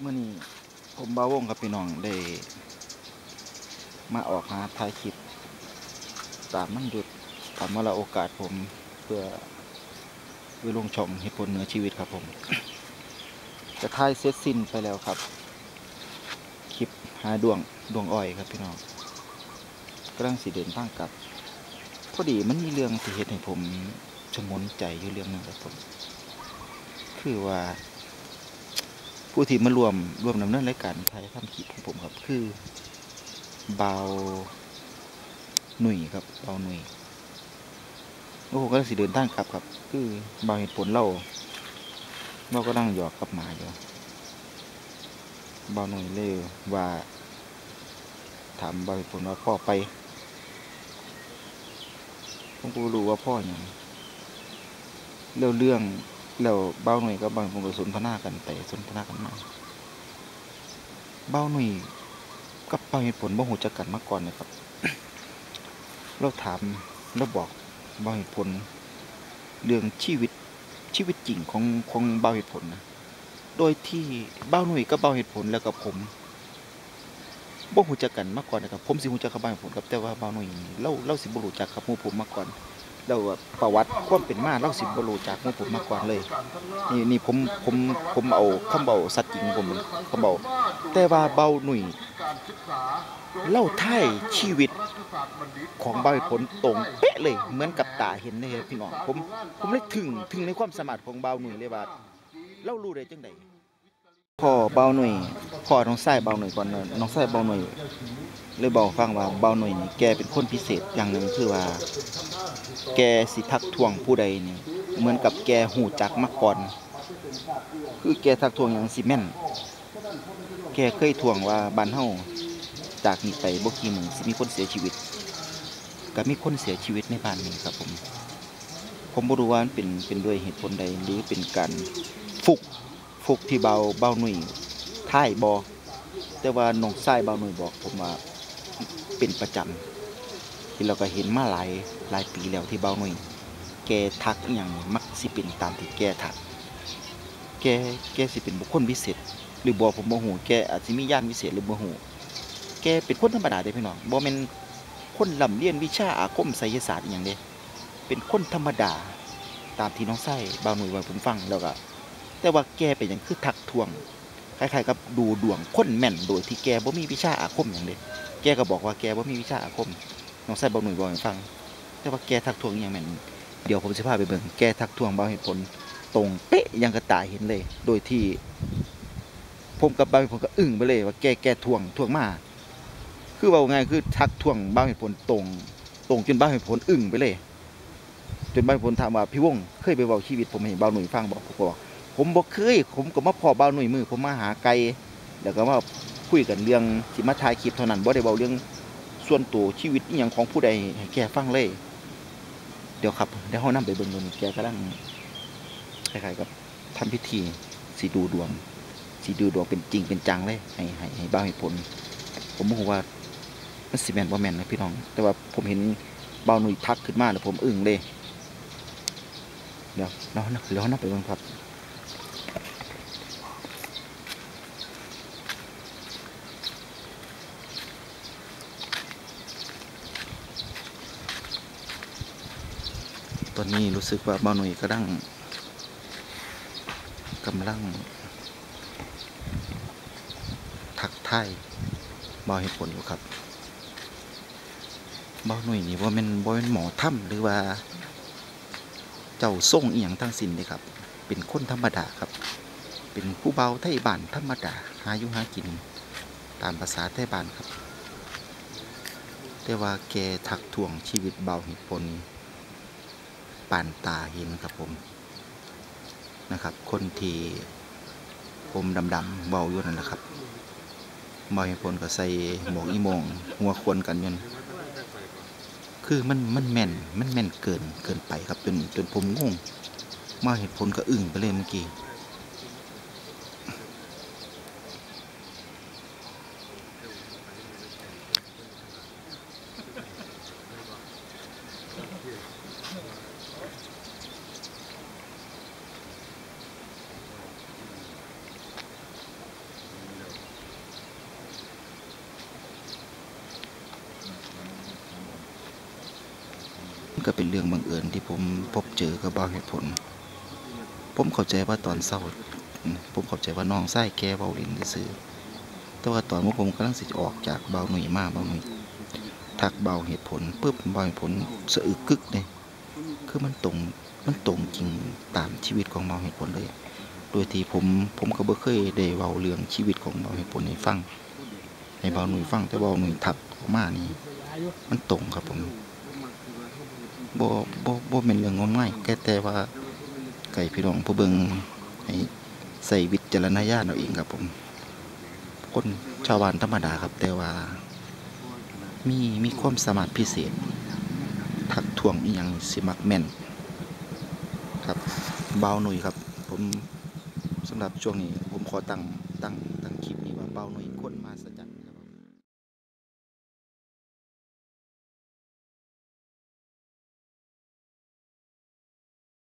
เมื่อนี้ผมบาวงกับพี่น้องได้มาออกหาถ่ายคลิปตามมันหยุดตามเวลาโอกาสผมเพื่อเพื่อลงช่องเหตุผลเหนือชีวิตครับผม จะถ่ายเสร็จสิ้นไปแล้วครับ คลิปหาดวงดวงอ้อยครับพี่น้องกำลังสิเดินทางกลับพอดีมันมีเรื่องที่เห็นให้ผมชงนใจอยู่เรื่องหนึงครับผม คือว่า ผู้ที่มารวมรวมดำเนินรายการไทยทำคลิปของผมครับ คือเบาหนุ่ยครับเบาหนุ่ยโอ้ผมก็สิเดินทางกลับครับ คือเบาเหตุผลเราเราก็นั่งหยอกกับหมาอยู่เบาหนุ่ยเลยว่าถามเบาเหตุผลว่าพ่อไปผมก็รู้ว่าพ่ออย่างเรื่องเรื่อง แล้วเบ้าหนุ่ยกับบางผมก็สนทนากันไปสนทนากันมาเบ้าหนุ่ยกับเบาเหตุผลบ่หูจักกันมาก่อนนะครับ เราถามเราบอกเบ้าเหตุผล เรื่องชีวิตชีวิตจริงของของเบ้าเหตุผลนะโดยที่เบ้าหนุ่ยกับเบ้าเหตุผลแล้วกับผมบ่หูจักกันมาก่อนนะครับผมสิหูจักกับเบาเหตุผลครับแต่ว่าเบ้าหนุ่ยนี่าเราสิบ่รู้จักกับมู่ผมมาก่อน แล้วประวัติความเป็นมาเราสิบ่รู้จักมู่ผมมาก่อนเลย นี่นี่ผมผมผมเอาคำเบาสัตว์จริงผมคำเบาแต่ว่าเบาหนุ่ยเล่าท้ายชีวิตของเบาหตุผลตรงเป๊ะเลยเหมือนกับตาเห็นเลยพี่น้องผมผมเลยถึงถึงในความสามารถของเบาหนุ่ยเลยว่าเล่ารู้ได้จังได พ่อเบาหนุ่ยพ่อน้องชายเบาหนุ่ยก่อนน้องชายเบาหนุ่ยเลยบอกฟังว่าเบาหนุ่ยนี่แกเป็นคนพิเศษอย่างหนึ่งคือว่า แกสิทักทวงผู้ใดนี่เหมือนกับแกหูจักมาก่อน คือแกทักทวงอย่างสิแม่นแกเคยทวงว่าบ้านเฮาจากนี้ไปบ่กี่มือสิมีคนเสียชีวิตก็มีคนเสียชีวิตในบ้านนี้ครับผมผมบ่รู้ว่ามันเป็นเป็นด้วยเหตุผลใดหรือเป็นการฟุก ฟุกที่เบาเบาหนุ่ยท้ายบ่แต่ว่าน้องชายเบาหนุ่ยบอกผมว่าเป็นประจำที่เราก็เห็นมาหลายหลายปีแล้วที่เบาหนุ่ยแกทักอย่างมักสิเป็นตามที่แกทัก แกแกสิเป็นบุคคลพิเศษ หรือบ่ผมบ่ฮู้แกอาจสิมีญาณพิเศษหรือบ่ฮู้แกเป็นคนธรรมดาเด้พี่น้องบ่แม่นคนร่ำเรียนวิชาอาคมไสยศาสตร์อย่างเด้เป็นคนธรรมดาตามที่น้องไส้เบาหน่วยว่าผมฟังแล้วก็ แต่ว่าแกเป็นหยังคือทักทวงคล้ายๆกับดูดวงคนแม่นโดยที่แกบ่มีวิชาอาคมหยังเด้แกก็บอกว่าแกบ่มีวิชาอาคมน้องไส้บอกหนุ่ยบอกให้ฟัง แต่ว่าแกทักทวงอย่างแม่นเดี๋ยวผมจะพาไปเบิ่งแกทักทวงเบาเหตุผลตรงเป๊ะอยังกระตายเห็นเลย โดยที่ผมกับเบาเหตุผลก็อึ้งไปเลยว่าแกแกทวงทวงมาคือว่าไงคือทักทวงเบาเหตุผลตรง ตรงจนเบาเหตุผลอึ้งไปเลย จนเบาเหตุผลถามว่าพี่วงเคยไปเบาชีวิตผมให้เบาหนุ่ยฟังบอกผมก็บอก ผมบอกเคย ผมก็มาพอเบาหนุ่ยมือ ผมมาหาไกลแล้วก็มาคุยกันเรื่องสิมาถ่ายคลิปเท่านั้นบ่ได้เบาเรื่องส่วนตัวชีวิตอย่างของผู้ใดให้แกฟังเลย เดี๋ยวครับเดี๋ยวเขานำไปเบิ่งดูนี่แกกำลังคล้ายๆกับทำพิธีสีดูดวงสีดูดวงเป็นจริงเป็นจังเลยให้ให้ให้บ้าให้ผล ผมบอกว่ามันสิแมนว่าแมนนะพี่น้อง แต่ว่าผมเห็นเบาหนุ่ยทักขึ้นมาแล้วผมอึ้งเลย เดี๋ยวเราเดี๋ยวเรานำไปเบิ่งครับ ตอนนี้รู้สึกว่าบ้าหนุ่ยกำลังกำลัง ทักทายบ่าเหตุผลอยู่ครับบ้าหนุ่ยนี่ว่ามันบ่เป็นหมอถ้ำหรือว่า เจ้าทรงอียงทั้งสิ้นเลยครับ เป็นคนธรรมดาครับ เป็นผู้เบาไทยบ้านธรรมดาหาอยู่หากิน ตามภาษาไทยบ้านครับ แต่ว่าแกทักทวงชีวิตเบาเหตุผล ปานตาเห็นครับผมนะครับ คนที่ผมดำๆเบาอยู่นั่นแหละครับบอยผลก็ใส่หมวกอีโมงหัวควนกันยนคือมันมันแม่นมันแม่นเกินเกินไปครับจนจนผมงงมาเห็นผลก็อึ้งไปเลยเมื่อกี้ ก็เป็นเรื่องบังเอิญที่ผมพบเจอกับบาวเหตุผล ผมเข้าใจว่าตอนเศร้า ผมเข้าใจว่าน้องไส้แกเบาเลินซื่อแต่ว่าตอนว่าผมกำลังสิออกจากเบาหนุ่ยมาเบาหนุ่ยทักเบาเหตุผลปุ๊บเบาเหตุผลสะอึกกึกเลยคือมันตรงมันตรงจริงตามชีวิตของเบาเหตุผลเลย โดยที่ผมผมก็บ่เคยได้เว้าเรื่องชีวิตของเบาเหตุผลให้ฟังให้เบาหนุ่ยฟังแต่เบาหนุ่ยทักออกมานี่มันตรงครับผม บ่บ่บ่เป็นเรื่องงมงายแค่แต่ว่าไก่พี่น้องผู้เบิ่งให้ใส่วิจารณญาณเอาเองครับผมคนชาวบ้านธรรมดาครับ แต่ว่า มีมีความสามารถพิเศษ ทักทวงอีหยังสิมักแม่น ครับเบาหนุ่ยครับ ผมสำหรับช่วงนี้ ผมขอตั้งตั้งตั้งคลิปนี้ว่าเบาหนุ่ยคนมาสจัน